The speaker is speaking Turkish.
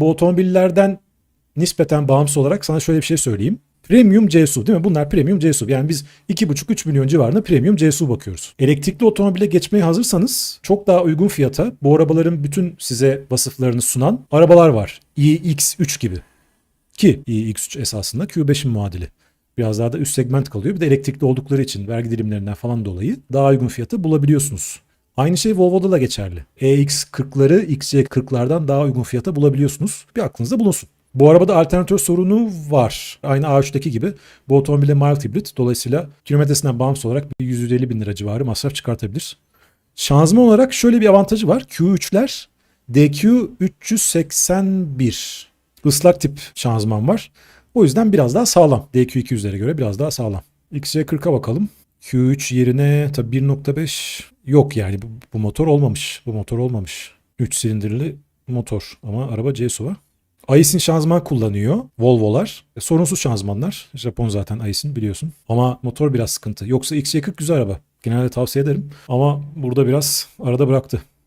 bu otomobillerden nispeten bağımsız olarak sana şöyle bir şey söyleyeyim. Premium C-SUV değil mi? Bunlar premium C-SUV. Yani biz 2,5-3 milyon civarında premium C-SUV bakıyoruz. Elektrikli otomobile geçmeye hazırsanız çok daha uygun fiyata bu arabaların bütün size vasıflarını sunan arabalar var. iX3 gibi. Ki iX3 esasında Q5'in muadili. Biraz daha da üst segment kalıyor. Bir de elektrikli oldukları için vergi dilimlerinden falan dolayı daha uygun fiyata bulabiliyorsunuz. Aynı şey Volvo'da da geçerli. EX40'ları XC40'lardan daha uygun fiyata bulabiliyorsunuz. Bir aklınızda bulunsun. Bu arabada alternatör sorunu var. Aynı A3'teki gibi. Bu otomobile mild hibrit. Dolayısıyla kilometresinden bağımsız olarak bir 150 bin lira civarı masraf çıkartabilir. Şanzıman olarak şöyle bir avantajı var. Q3'ler DQ381 ıslak tip şanzıman var. O yüzden biraz daha sağlam. DQ200'lere göre biraz daha sağlam. XC40'a bakalım. Q3 yerine tabii 1.5 yok yani bu, bu motor olmamış. Bu motor olmamış. 3 silindirli motor ama araba C-SUV'a. Aisin şanzıman kullanıyor. Volvo'lar. E, sorunsuz şanzımanlar. Japon zaten Aisin biliyorsun. Ama motor biraz sıkıntı. Yoksa XC40 güzel araba. Genelde tavsiye ederim. Ama burada biraz arada bıraktı.